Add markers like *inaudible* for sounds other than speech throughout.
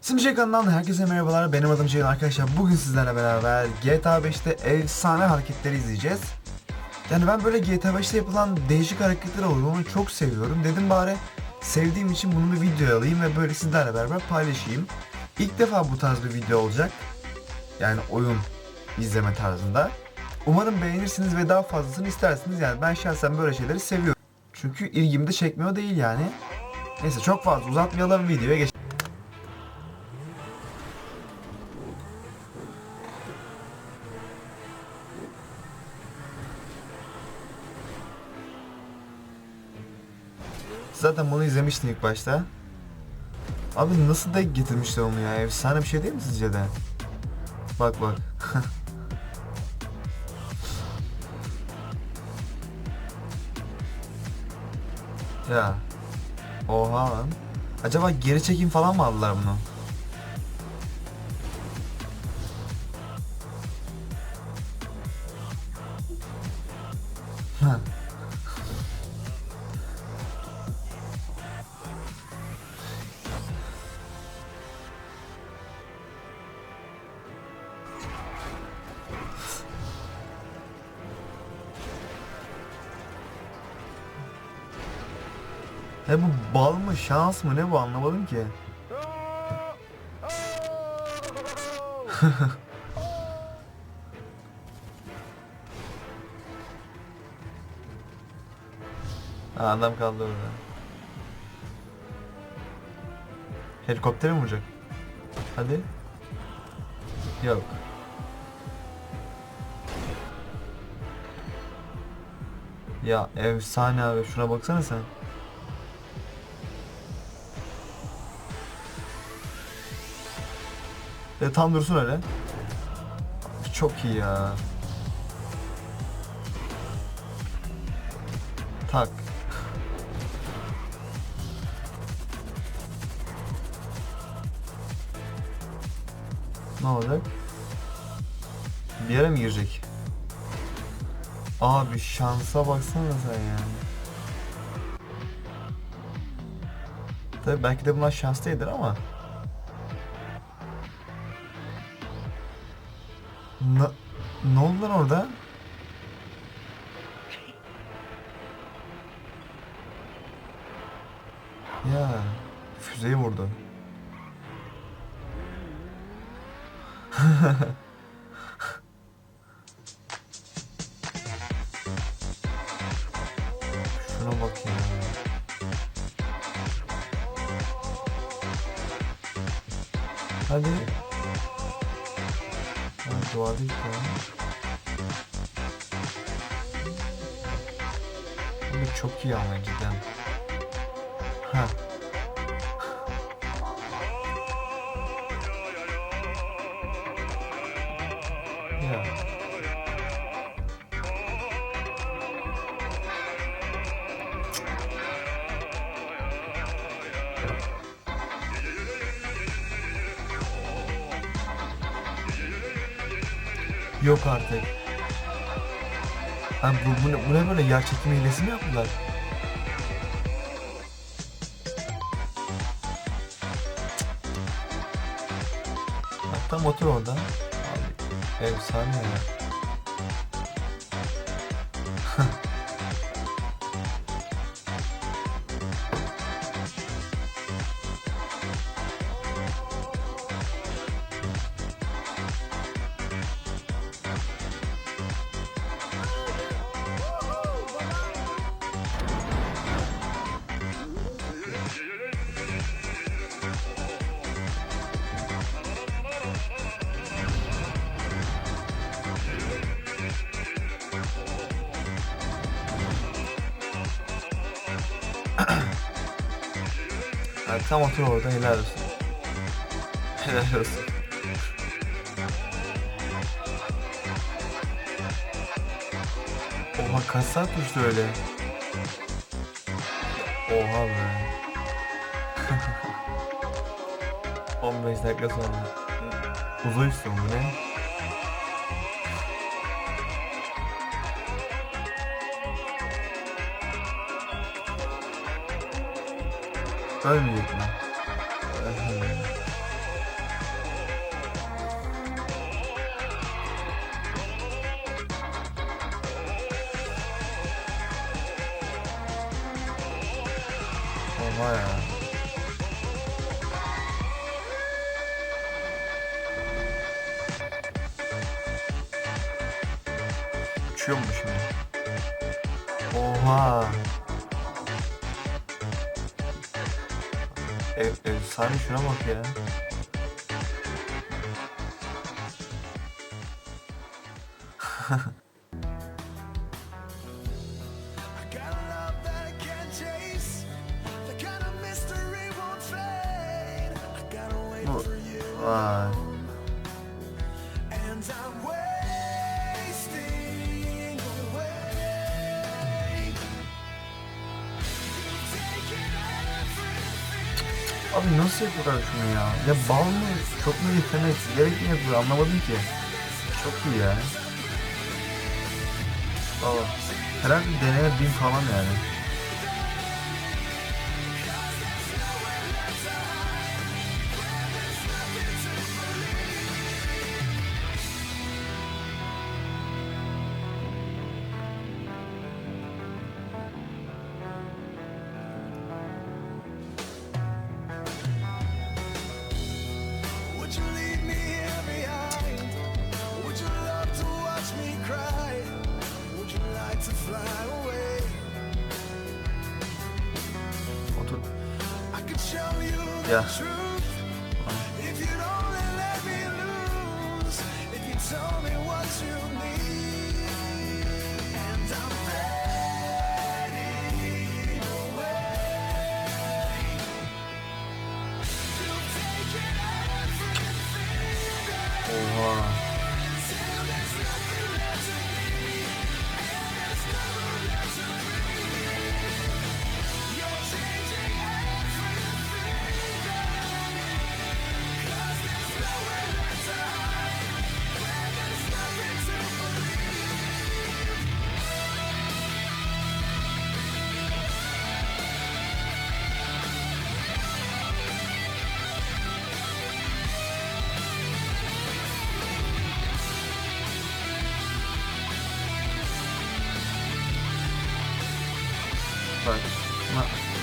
Simşe kanalından herkese merhabalar. Benim adım Ceyhun arkadaşlar. Bugün sizlerle beraber GTA 5'te efsane hareketleri izleyeceğiz. Yani ben böyle GTA 5'te yapılan değişik hareketler oluyor. Onu çok seviyorum. Dedim bari sevdiğim için bunu bir videoya alayım ve böyle sizlerle beraber paylaşayım. İlk defa bu tarz bir video olacak. Yani oyun izleme tarzında. Umarım beğenirsiniz ve daha fazlasını istersiniz. Yani ben şahsen böyle şeyleri seviyorum. Çünkü ilgimi de çekmiyor değil yani. Neyse çok fazla uzatmayalım videoya geç. Zaten bunu izlemiştin ilk başta. Abi nasıl denk getirmişler onu ya? Efsane bir şey değil mi sizce de? Bak bak. *laughs* ya. Oha lan. Acaba geri çekim falan mı aldılar bunu? He bu bal mı şans mı ne bu anlamadım ki. *laughs* ha, adam kaldı orada. Helikoptere mi vuracak? Hadi. Yok. Ya efsane abi şuna baksana sen. E, tam dursun öyle. Çok iyi ya. Tak. Ne olacak? Bir yere mi girecek? Abi şansa baksana sen yani. Tabii belki de bunlar şans ama. Ne, ne oldu lan orada? Ya füzeyi vurdu. *laughs* Şuna bak ya. Hadi. Değil ya. Bu çok iyi ama cidden. Ha. Yok artık. Ha, bu, bu, ne, bu ne böyle yer çekimi hilesi mi yaptılar? Hatta motor orada. Abi, efsane ya. *clears throat* Tam otur orada helal olsun. *laughs* Helal olsun. Oha kaç saat düştü öyle? Oha be. *laughs* 15 dakika sonra. Üstü mü bu ne? Tabii mi lan? Oha. Uçuyor mu şimdi? Oha. Ev, efsane şuna bak ya. *laughs* Got a Abi nasıl yapıyorlar şunu ya? Ya bal mı? Çok mu yetenek? Gerek mi yapıyor? Anlamadım ki. Çok iyi ya. Valla. Herhalde deneye bin falan yani. Cry? Would you like to fly away? I could show you the Yeah.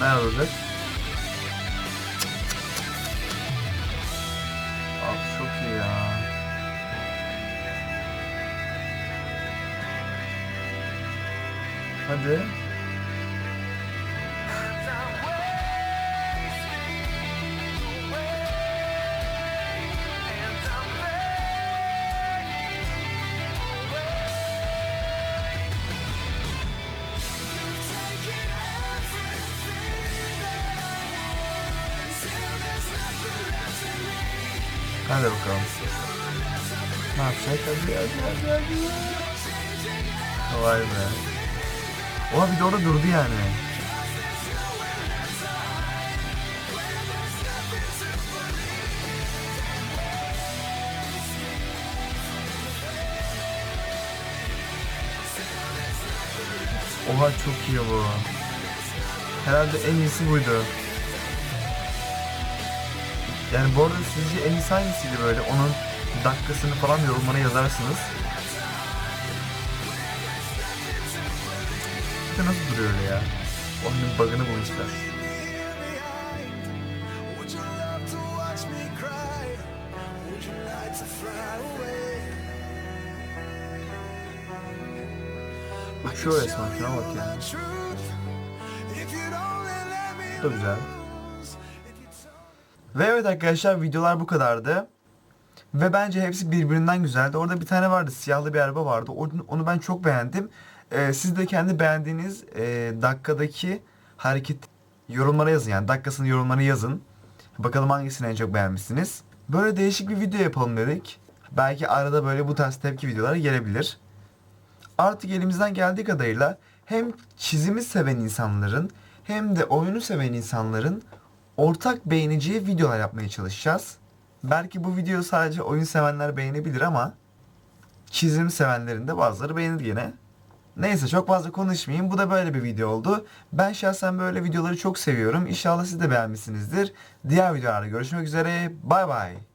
Ne, ne olacak? Abi çok iyi ya. Hadi. Hadi bakalım. Ne yapacak? Hadi hadi hadi hadi. Vay be. Oha bir de orada durdu yani. Oha çok iyi bu. Herhalde en iyisi buydu. Yani bu arada sizce en iyisi hangisiydi böyle? Onun dakikasını falan yorumlara yazarsınız. De nasıl duruyor öyle ya? Onun bug'ını bulmuşlar. Uçuyor resmen şuna bak ya. Çok güzel. Ve evet arkadaşlar videolar bu kadardı. Ve bence hepsi birbirinden güzeldi. Orada bir tane vardı siyahlı bir araba vardı. Onu, ben çok beğendim. Ee, siz de kendi beğendiğiniz e, dakikadaki hareket yorumlara yazın. Yani dakikasını yorumlara yazın. Bakalım hangisini en çok beğenmişsiniz. Böyle değişik bir video yapalım dedik. Belki arada böyle bu tarz tepki videoları gelebilir. Artık elimizden geldiği kadarıyla hem çizimi seven insanların hem de oyunu seven insanların ortak beğeneceği videolar yapmaya çalışacağız. Belki bu video sadece oyun sevenler beğenebilir ama çizim sevenlerin de bazıları beğenir yine. Neyse çok fazla konuşmayayım. Bu da böyle bir video oldu. Ben şahsen böyle videoları çok seviyorum. İnşallah siz de beğenmişsinizdir. Diğer videolarda görüşmek üzere. Bay bay.